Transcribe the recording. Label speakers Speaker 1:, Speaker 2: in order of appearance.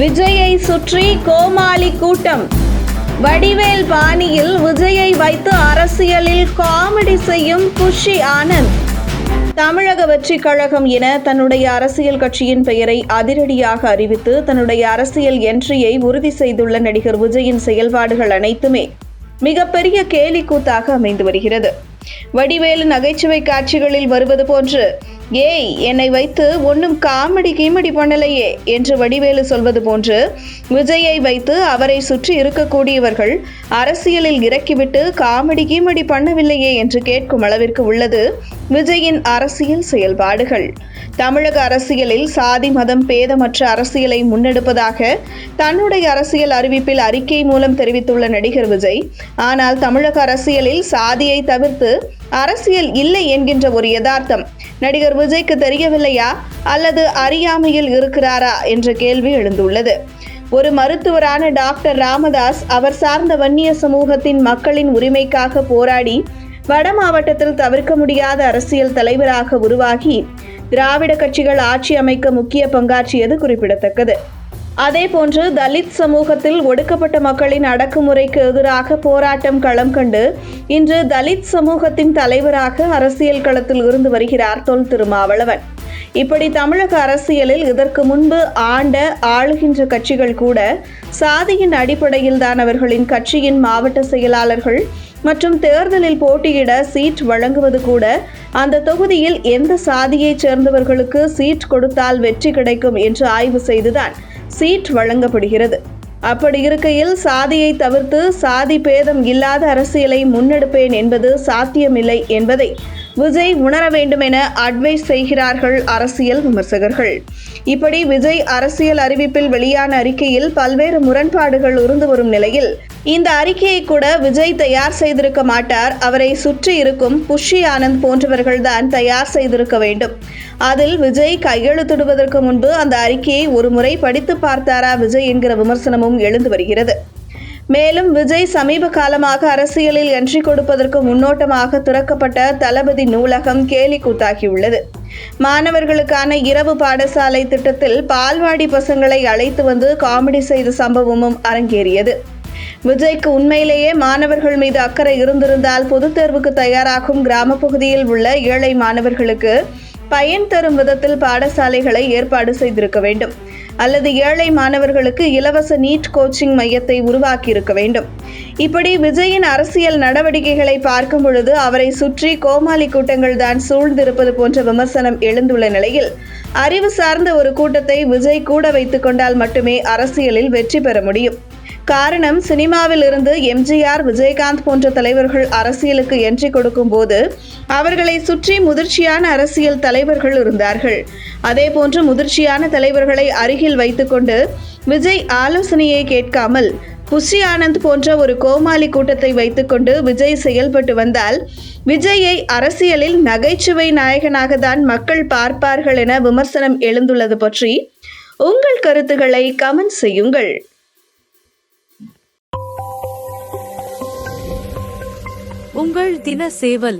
Speaker 1: விஜயை சுற்றி கோமாளி கூட்டம். வடிவேல் பாணியில் விஜயை வைத்து அரசியலில் காமெடி செய்யும் குஷி ஆனந்த். தமிழக வெற்றி கழகம் என தன்னுடைய அரசியல் கட்சியின் பெயரை அதிரடியாக அறிவித்து தன்னுடைய அரசியல் என்ட்ரியை உறுதி செய்துள்ள நடிகர் விஜயின் செயல்பாடுகள் அனைத்துமே மிகப்பெரிய கேலிக்கூத்தாக அமைந்து வருகிறது. வடிவேலு நகைச்சுவை காட்சிகளில் வருவது போன்று ஏய் என்னை வைத்து ஒன்றும் காமெடி கீமெடி பண்ணலையே என்று வடிவேலு சொல்வது போன்று விஜயை வைத்து அவரை சுற்றி இருக்கக்கூடியவர்கள் அரசியலில் இறக்கிவிட்டு காமெடி கீமெடி பண்ணவில்லையே என்று கேட்கும் அளவிற்கு உள்ளது. விஜயின் அரசியல் செயல்பாடுகள். தமிழக அரசியலில் சாதி மதம் பேதமற்ற அரசியலை முன்னெடுப்பதாக தன்னுடைய அரசியல் அறிவிப்பில் அறிக்கை மூலம் தெரிவித்துள்ள நடிகர் விஜய் ஆனால் தமிழக அரசியலில் சாதியை தவிர்த்து அரசியல் இல்லை என்கின்ற ஒரு யதார்த்தம். நடிகர் விஜய்க்கு தெரியவில்லையா? அல்லது அறியாமையில் இருக்கிறாரா? என்ற கேள்வி எழுந்துள்ளது. ஒரு மருத்துவரான டாக்டர் ராமதாஸ் அவர் சார்ந்த வன்னிய சமூகத்தின் மக்களின் உரிமைக்காக போராடி வட மாவட்டத்தில் தவிர்க்க முடியாத அரசியல் தலைவராக உருவாகி திராவிட கட்சிகள் ஆட்சி அமைக்க முக்கிய பங்காற்றியது குறிப்பிடத்தக்கது. அதேபோன்று தலித் சமூகத்தில் ஒடுக்கப்பட்ட மக்களின் அடக்குமுறைக்கு எதிராக போராட்டம் களம் கண்டு இன்று தலித் சமூகத்தின் தலைவராக அரசியல் களத்தில் இருந்து வருகிறார் தொல் திருமாவளவன். இப்படி தமிழக அரசியலில் இதற்கு முன்பு ஆண்ட ஆளுகின்ற கட்சிகள் கூட சாதியின் அடிப்படையில்தான் அவர்களின் கட்சியின் மாவட்ட செயலாளர்கள் மற்றும் தேர்தலில் போட்டியிட சீட் வழங்குவது கூட. அந்த தொகுதியில் எந்த சாதியைச் சேர்ந்தவர்களுக்கு சீட் கொடுத்தால் வெற்றி கிடைக்கும் என்று ஆய்வு செய்துதான் சீட் வழங்கப்படுகிறது. அப்படி இருக்கையில் சாதியை தவிர்த்து சாதி பேதம் இல்லாத அரசியலை முன்னெடுப்பேன் என்பது சாத்தியமில்லை என்பதை விஜய் உணர வேண்டும் என அட்வைஸ் செய்கிறார்கள் அரசியல் விமர்சகர்கள். இப்படி விஜய் அரசியல் அறிவிப்பில் வெளியான அறிக்கையில் பல்வேறு முரண்பாடுகள் உருந்து வரும் நிலையில் இந்த அறிக்கையை கூட விஜய் தயார் செய்திருக்க மாட்டார். அவரை சுற்றி இருக்கும் புஷி ஆனந்த் போன்றவர்கள்தான் தயார் செய்திருக்க வேண்டும். அதில் விஜய் கையெழுத்திடுவதற்கு முன்பு அந்த அறிக்கையை ஒரு முறை படித்து பார்த்தாரா விஜய் என்கிற விமர்சனமும் எழுந்து வருகிறது. மேலும் விஜய் சமீப காலமாக அரசியலில் என்ட்ரி கொடுப்பதற்கு முன்னோட்டமாக திறக்கப்பட்ட தளபதி நூலகம் கேலி கூத்தாகியுள்ளது. மாணவர்களுக்கான இரவு பாடசாலை திட்டத்தில் பால்வாடி பசங்களை அழைத்து வந்து காமெடி செய்த சம்பவமும் அரங்கேறியது. விஜய்க்கு உண்மையிலேயே மாணவர்கள் மீது அக்கறை இருந்திருந்தால் பொதுத் தேர்வுக்கு தயாராகும் கிராம பகுதியில் உள்ள ஏழை மாணவர்களுக்கு பயன் தரும் விதத்தில் பாடசாலைகளை ஏற்பாடு செய்திருக்க வேண்டும். அல்லது ஏழை மாணவர்களுக்கு இலவச நீட் கோச்சிங் மையத்தை உருவாக்கி இருக்க வேண்டும். இப்படி விஜயின் அரசியல் நடவடிக்கைகளை பார்க்கும் பொழுது அவரை சுற்றி கோமாளி கூட்டங்கள் தான் சூழ்ந்திருப்பது போன்ற விமர்சனம் எழுந்துள்ள நிலையில் அறிவு சார்ந்த ஒரு கூட்டத்தை விஜய் கூட வைத்துக் கொண்டால் மட்டுமே அரசியலில் வெற்றி பெற முடியும். காரணம் சினிமாவில் இருந்து எம்ஜிஆர் விஜயகாந்த் போன்ற தலைவர்கள் அரசியலுக்கு என்ட்ரி கொடுக்கும் போது அவர்களை சுற்றி முதிர்ச்சியான அரசியல் தலைவர்கள் இருந்தார்கள். அதே போன்று முதிர்ச்சியான தலைவர்களை அருகில் வைத்துக்கொண்டு விஜய் ஆலோசனையை கேட்காமல் புஷி ஆனந்த் போன்ற ஒரு கோமாளி கூட்டத்தை வைத்துக்கொண்டு விஜய் செயல்பட்டு வந்தால் விஜயை அரசியலில் நகைச்சுவை நாயகனாக தான் மக்கள் பார்ப்பார்கள் என விமர்சனம் எழுந்துள்ளது பற்றி உங்கள் கருத்துக்களை கமெண்ட் செய்யுங்கள்.
Speaker 2: உங்கள் தின சேவல்